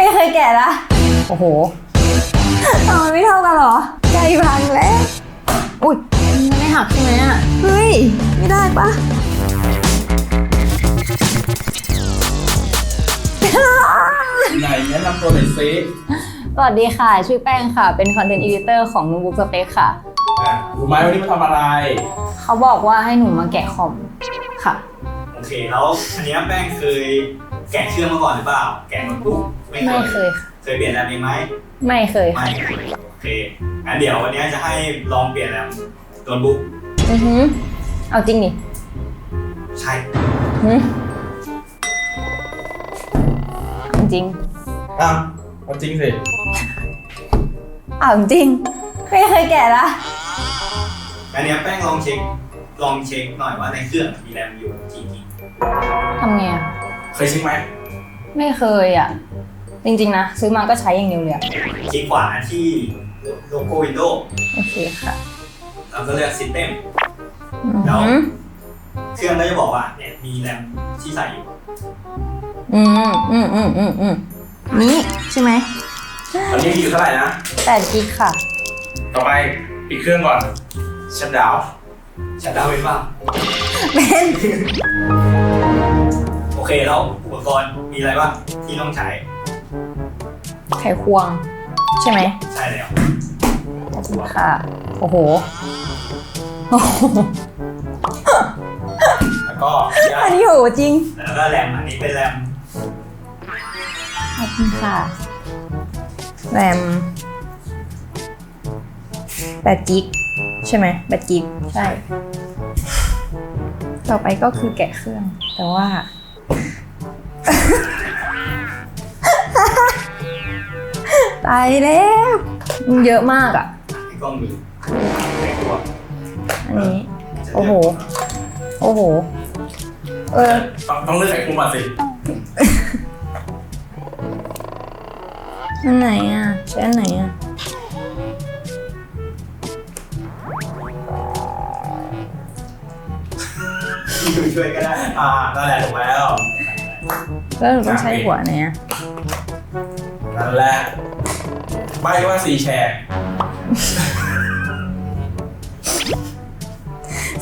ไม่เคยแกะนะโอ้โหทำไมไม่เท่ากันเหรอ ใจพังแล้ว อุ้ยมันไม่หักใช่ไหมอะ เฮ้ย ไม่ได้ปะไหนแนะนำตัวหน่อยซิสวัสดีค่ะ ชื่อแป้งค่ะ เป็นคอนเทนต์ e ดิเตอร์ของ Notebook Space ค่ะ อะรู้ไหมวันนี้มาทำอะไร เขาบอกว่าให้หนูมาแกะคอมค่ะ โอเค แล้วอันเนี้ยแป้งเคยแกะเครื่องมาก่อนหรือเปล่า แกะโน้ตบุ๊ก ไม่ไม่เคเคยยค่ะ เคยเปลี่ยนแรมเองไหมไม่เคยไม่ค่ะเคยโอเคงั้นเดี๋ยววันเนี้ยจะให้ลองเปลี่ยนแรมโน้ตบุ๊กอือหือเอาจริงดิใช่หือเอาจริงอ้าวเอาจริงสิ เอาจริง ไม่เคยแกะนะอันเนี้ยแป้งลองเช็คลองเช็คหน่อยว่าในเครื่องมีแรมอยู่กี่กิกทำไงอะเคยเช็คไหมไม่เคยอะ จริง ๆ นะ ซื้อมาก็ใช้อย่างเดียวเลยอะคลิกขวาที่โลโก้วินโดว์โอเคค่ะแล้วก็เลือก System อือแล้วหือเครื่องก็จะบอกว่าเนี่ยมีแรมที่ใส่อยู่อืมอืมอืมอืมอืมนี่ใช่ไหมตอนนี้มีอยู่เท่าไหร่นะ แปดกิกค่ะ ต่อไปปิดเครื่องก่อนชัดดาวน์ชัดดาวน์เป็นเปล่าเป็นโอเคแล้วอุปกรณ์มีอะไรบ้างที่ต้องใช้ ไขควง ใช่ไหมใช่แล้วค่ะโอ้โหโอ้โห แล้วก็อันนี้โหจริง แล้วก็แรมอันนี้เป็นแรมขอบคุณค่ะแรมแปดกิกใช่ไหมแปดกิกใช่ ต่อไปก็คือแกะเครื่อง แต่ว่า ตายแล้วมันเยอะมากอะที่กล้องมือในตัวอันนี้ โอ้โห โอ้โห เออ ต้องต้องเลือกไข่คุ้มมาสิอันไหนอะใช้อันไหนอะช่วยก็ได้ อ่านั่นแหละถูกแล้วแล้วหนูต้องใช้หัวไหนอะนั่นแหละ ใบว่าสีแฉก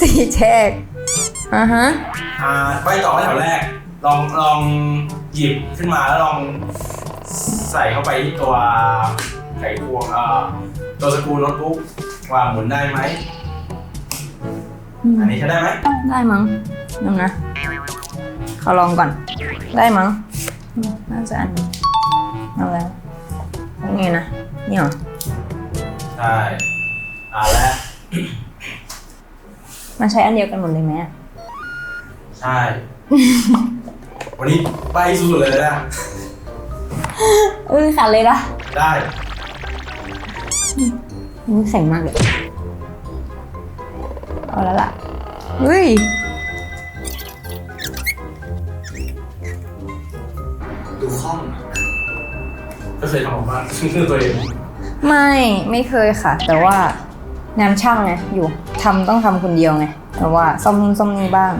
สีแฉกอ่าฮะอ่าใบต่อไปแถวแรก ลองลองหยิบขึ้นมาแล้วลองใส่เข้าไปที่ตัวไขควงเอ่อตัวสกรูโน้ตบุ๊กว่าหมุนได้ไหมอันนี้ใช้ได้ไหมได้มั้งนึงนะขอลองก่อน ได้มั้งอืมน่าจะอันนี้เอาแล้วยังไงนะ นี่เหรอ ใช่อ่าและมันใช้อันเดียวกันหมดเลยไหมอะใช่ วันนี้ใบสุดๆเลยนะเออขัดเลยนะได้มันแข็งมากเลย เอาแล้วล่ะเฮ้ย ก็เคยทำออกมาคือตัวเองไม่ไม่เคยค่ะ แต่ว่างานช่างไงอยู่ทำต้องทำคนเดียวไงแต่ว่าซ่อมนู่นซ่อมนี่บ้าง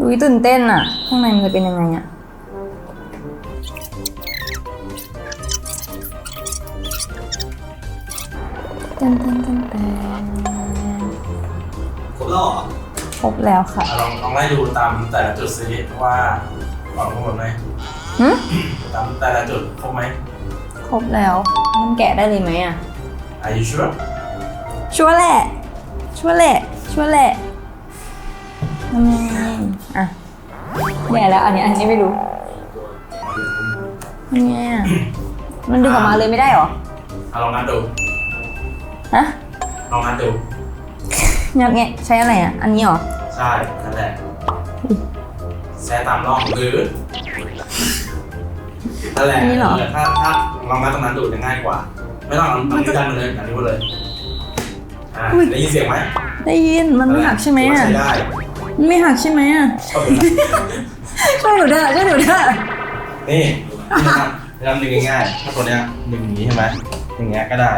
อุ้ยตื่นเต้นอะข้างในมันจะเป็นยังไงอะเต้นเต้นเต้นเต้นครบแล้วเหรอครบแล้วค่ะอะลองลองไล่ดูตามแต่ละจุดสิว่าของครบหมดไหมหึตามแต่ละจุดครบไหมค รบแล้ว มันแกะได้เลยไหมอะ Are you sure ชัวร์แหละ ชัวร์แหละ ชัวร์แหละทำยังไงอะแย่แล้ว อันนี้อันนี้ไม่รู้ทำไงอะมันดึงออกมาเลยไม่ได้เหรออะลองนัดดูฮะลองนัดดูงัดไงใช้อะไรอะ อันนี้เหรอ ใช่นั่นแหละแช่ตามร่องหรือ นั่นแหละอันนี้เหรอ ถ้าถ้าลองนัดตรงนั้นดูจะง่ายกว่า ไม่ต้องเอาเอานิ้วดันมาเลยเอานิ้วมาเลยอ่าได้ยินเสียงไหมได้ยินมันไม่หักใช่ไหมถือว่าอะใช้ได้มันไม่หักใช่ไหมอะชอบดูนะช่วยหนูเด้อช่วยหนูเด้อนี่นี่นะครับทำดึงง่ายๆถ้าตัวเนี้ยดึงอย่างนี้ใช่ไหมอย่างเงี้ยก็ได้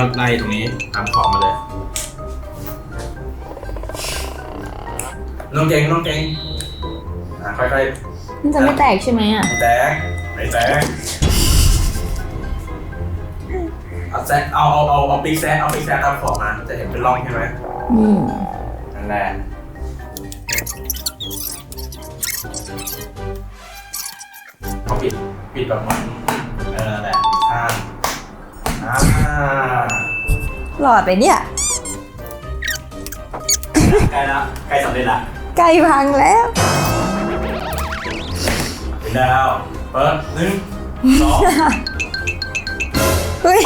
ก็ให้เปิดแล้วก็ก็ไล่ตรงนี้ตามขอบมาเลยน้องเก่งน้องเก่งอะค่อยมันจะไม่แตกใช่ไหมอะ ๆแตกไม่แตกเอาแซะเอาเอาเอาเอาปิ๊กแซะเอาปิ๊กแซะตามขอบมา จะเห็นเป็นร่องใช่ไหมอืม นั่นแหละเอาปิดปิดแบบมันเอ หลอดไปเนี่ย ใกล้ละใกล้สำเร็จละใกล้พังแล้วเป็นดาวเปิดหนึ่งสองเฮ้ย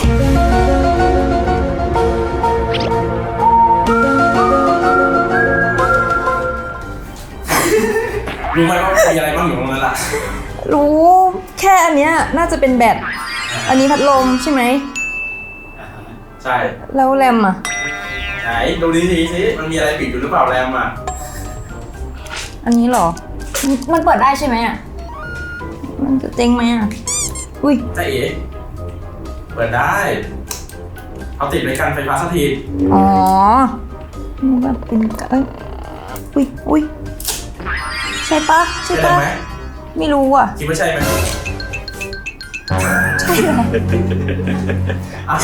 รู้ไหมว่ามีอะไรบ้างอยู่ตรงนั้นล่ะ รู้แค่อันเนี้ยน่าจะเป็นแบต อันนี้พัดลมใช่ไหมอะ ใช่แล้วแรมอะ ไหนดูดีสิสิมันมีอะไรปิดอยู่หรือเปล่าแรมอะอันนี้เหรอ มันเปิดได้ใช่ไหมอะ มันจะเจ๊งไหมอะ อุ้ยใช่เอ๋เปิดได้ เอาติดในกันไฟฟ้าสถิตอ๋อมันแบบเป็นเอ้ยอุ้ยอุ้ยใช่ปะใช่ใช่ปะไหมไม่รู้อะคิดว่าใช่ไหมใช่แหละอะ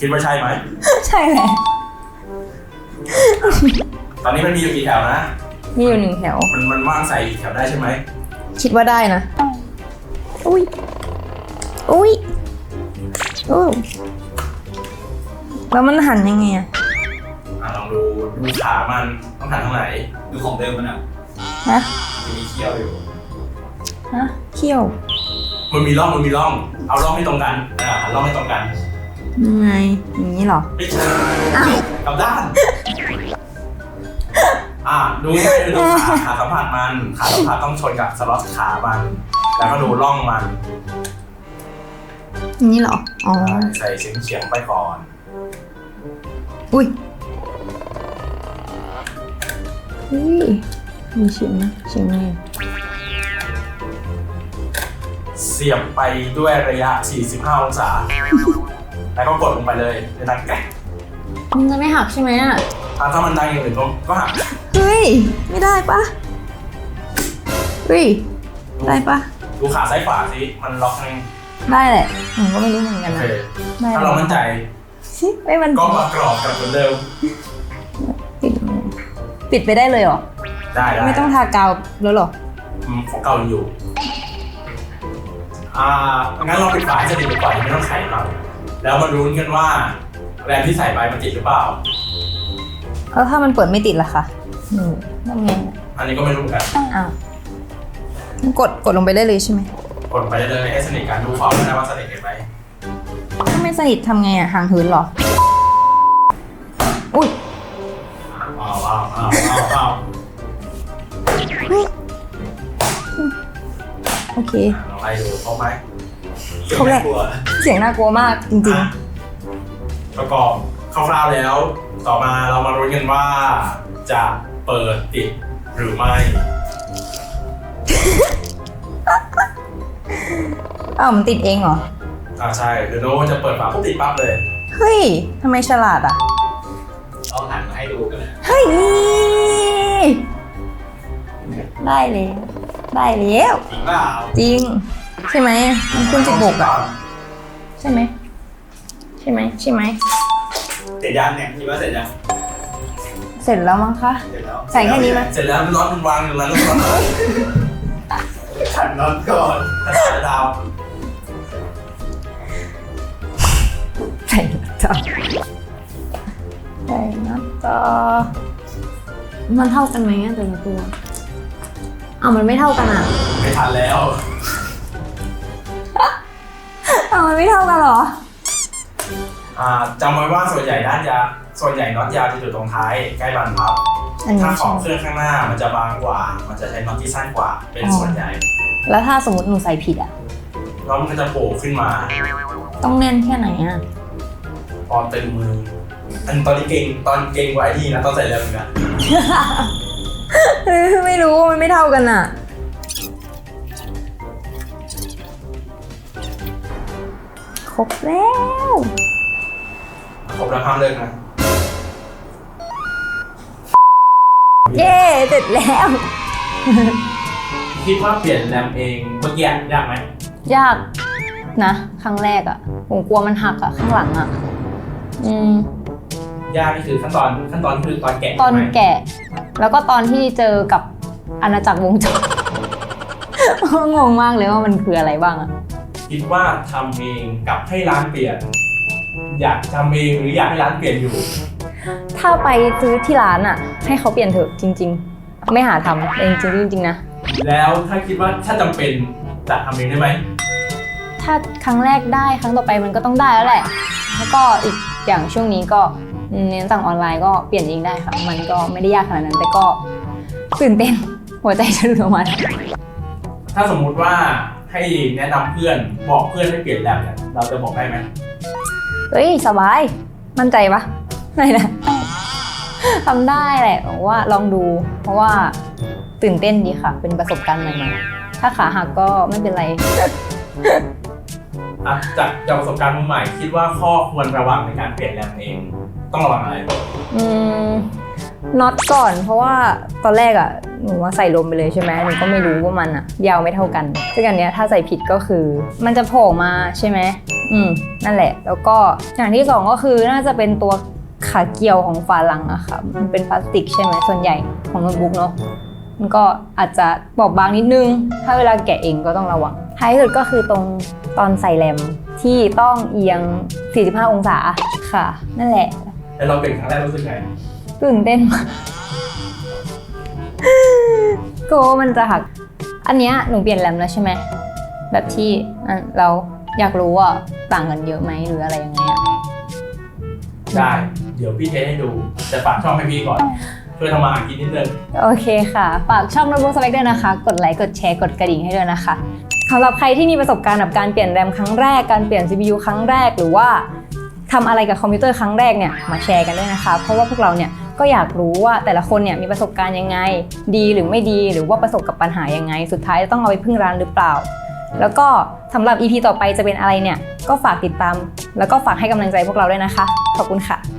คิดว่าใช่ไหม ใช่แหละตอนนี้มันมีอยู่กี่แถวนะ มีอยู่หนึ่งแถว มันมันว่างใส่อีกแถวได้ใช่ไหม คิดว่าได้นะ อุ้ย อุ้ยอู้แล้วมันหันยังไงอะอะลองดูดูขามันต้องหันทางไหน ดูของเดิมมันอะฮะจะมีเคี้ยวอยู่ ฮะเขี้ยว มันมีร่องมันมีร่อง เอาร่องให้ตรงกัน อ่าหันร่องให้ตรงกัน ยังไงอย่างนี้เหรอ ไม่ใช่กลับด้าน อ่าดูง่ายๆเลยดูขาขาสัมผัสมัน ขาสัมผัสต้องชนกับสล็อตขามัน แล้วก็ดูร่องมันอย่างนี้เหรอ อ๋อ ใส่เฉียงเฉียงๆไปก่อน อุ้ยอุ้ยมีเสียงนะเสียงไงเสียบไปด้วยระยะ 45 องศา แล้วก็กดลงไปเลยในดังแกะมันจะไม่หักใช่ไหมอะอะถ้ามันดังอย่างอื่นก็ก็หักเฮ้ย ไม่ได้ปะเฮ้ย ได้ปะดูขาซ้ายขวาสิมันล็อกไงได้แหละผมก็ไม่รู้เหมือนกันโอนะเคได้ถ้าเรามั่นใจชิไม่มันก็มากรอบกับเหมือนเดิมปิดปิดไปได้เลยเหรอ ได้ได้ไม่ต้องทากาวแล้วเหรอ อืมของเก่ายังอยู่ อ่างั้นเราปิดฝาให้สนิทดีกว่าไม่ต้องไขมัน แล้วมาลุ้นกันว่า แรมที่ใส่ไปมันติดหรือเปล่า แล้วถ้ามันเปิดไม่ติดล่ะคะอืมทำไงอันนี้ก็ไม่รู้เหมือนกันอ้าวงั้นกดกดลงไปได้เลยใช่ไหมกดไปได้เลยให้สนิทกันดูความได้ว่าสนิทกันไหมถ้าไม่สนิททำไงอะห่างเหินเหรอ อุ้ยอ้าวอ้าวอ้าวอ้าวอ้าวโอเค ลองไล่ดูครบไหมครบแหละกลัว เสียงน่ากลัวมากจริงอะประกอบคร่าวๆแล้ว ต่อมาเรามาลุ้นกันว่า จะเปิดติดหรือไม่ ๆ อ้าวมันติดเองเหรอ อ่าใช่เดี๋ยวโน้ตจะเปิดฝาปุ๊บติดปั๊บเลย เฮ้ยทำไมฉลาดอะเอาหันมาให้ดูกันเลยเฮ้ยนี่ได้เลย ได้แล้วจริงเปล่าจริง ใช่ไหมมันขึ้นสิบหกอะ ใช่ไหมใช่ไหมใช่ไหมเสร็จยังเนี่ยคิดว่าเสร็จยังเสร็จแล้วมั้งคะ เสร็จแล้วใส่แค่นี้ไหม เสร็จแล้วน็อตมันวางอยู่แล้วน็อตขันน็อตก่อนมันจะดาวใส่ต่อใส่นับต่อมันเท่ากันไหมอะแต่ละตัวอ้าวมันไม่เท่ากันอะ ไม่ทันแล้ว อ้าวมันไม่เท่ากันเหรอ อ่าจำไว้ว่าส่วนใหญ่ด้านยาส่วนใหญ่น็อตยาวจะอยู่ตรงท้ายใกล้บานพับ อันนี้ถ้าขใช่องเครื่องข้างหน้ามันจะบางกว่า มันจะใช้น็อตที่สั้นกว่า เป็นส่วนใหญ่แล้วถ้าสมมติหนูใส่ผิดอะแล้วมันก็จะโผล่ขึ้นมาต้องแน่นแค่ไหนอะตอนตึงมือ อันตอนนี้เก่งตอนเก่งไว้ดีนะตอนใส่แล้วเหมือนกันไม่รู้มันไม่เท่ากันอะ รบแล้ว ครบแล้วห้ามเลิกนะ เย้เสร็จแล้ว คิดว่าเปลี่ยนแรมเองเมื่อกี้ยากไหมยากนะ ครั้งแรกอะ่ะ ผมกลัวมันหักอะ่ะ ข้างหลังอะ่ะ อืม ยากนี่คือขั้นตอนขั้นตอนคือตอนแกะตอนใช่ไหมแกะ แล้วก็ตอนที่เจอกับอาณาจักรวงจร งงมากเลยว่ามันคืออะไรบ้างอะ คิดว่าทำเองกับให้ร้านเปลี่ยน อยากทำเองหรืออยากให้ร้านเปลี่ยนอยู่ ถ้าไปซื้อที่ร้านอะ่ะ ให้เขาเปลี่ยนเถอะจริง ๆ ไม่หาทำเองจริงๆจริงๆนะ แล้วถ้าคิดว่าถ้าจำเป็นจะทำเองได้ไหมถ้าครั้งแรกได้ครั้งต่อไปมันก็ต้องได้แล้วแหละ แล้วก็อีกอย่างช่วงนี้ก็เน้นสั่งออนไลน์ก็เปลี่ยนเองได้ค่ะ มันก็ไม่ได้ยากขนาดนั้น แต่ก็ตื่นเต้นหัวใจจะหลุดออกมา ถ้าสมมุติว่า ให้แนะนำเพื่อนบอกเพื่อนให้เปลี่ยนแรมเนี่ยเราจะบอกได้ไหมเฮ้ยสบาย มั่นใจปะไม่นะ ทำได้แหละผมว่าลองดู เพราะว่าตื่นเต้นดีค่ะ เป็นประสบการณ์ใหม่ๆถ้าขาหักก็ไม่เป็นไร อะจากจากประสบการณ์มือใหม่คิดว่าข้อควรระวังในการเปลี่ยนแรมเอง ต้องระวังอะไร อืมน็อตก่อน เพราะว่าตอนแรกอะ่ะ หนูว่าใส่ลมไปเลยใช่ไหมหนูก็ไม่รู้ว่ามันอะ่ะยาวไม่เท่ากันซึ่งอันเนี้ยถ้าใส่ผิดก็คือ มันจะโผล่มาใช่ไหมอืมนั่นแหละ แล้วก็อย่างที่สองก็คือน่าจะเป็นตัวขาเกี่ยวของฝาหลังอะค่ะ มันเป็นพลาสติกใช่ไหมส่วนใหญ่ของโน้ตบุ๊กเนาะมันก็อาจจะบอบบางนิดนึง ถ้าเวลาแกะเองก็ต้องระวังท้ายสุดก็คือตรงตอนใส่แรมที่ต้องเอียง 45 องศาค่ะ นั่นแหละ แล้วเราเปลี่ยนครั้งแรกรู้สึกไงตื่นเต้นมาก กลัวว่ามันจะหัก อันเนี้ยหนูเปลี่ยนแรมแล้วใช่ไหม แบบที่อะเราอยากรู้ว่าต่างกันเยอะไหมหรืออะไรยังไงอะได้ เดี๋ยวพี่เทสให้ดู แต่ฝากช่องให้พี่ก่อนช่วยทำมาหากินนิดนึง โอเคค่ะ ฝากช่อง Notebook Select ด้วยนะคะ กดไลค์กดแชร์กดกระดิ่งให้ด้วยนะคะสำหรับใครที่มีประสบการณ์กับการเปลี่ยนแรมครั้งแรกการเปลี่ยน CPU ครั้งแรกหรือว่าทำอะไรกับคอมพิวเตอร์ครั้งแรกเนี่ยมาแชร์กันด้วยนะคะ เพราะว่าพวกเราเนี่ย ก็อยากรู้ว่าแต่ละคนเนี่ยมีประสบการณ์ยังไง ดีหรือไม่ดีหรือว่าประสบกับปัญหายังไง สุดท้ายจะต้องเอาไปพึ่งร้านหรือเปล่า แล้วก็สำหรับ EP ต่อไปจะเป็นอะไรเนี่ยก็ฝากติดตาม แล้วก็ฝากให้กำลังใจพวกเราด้วยนะคะ ขอบคุณค่ะ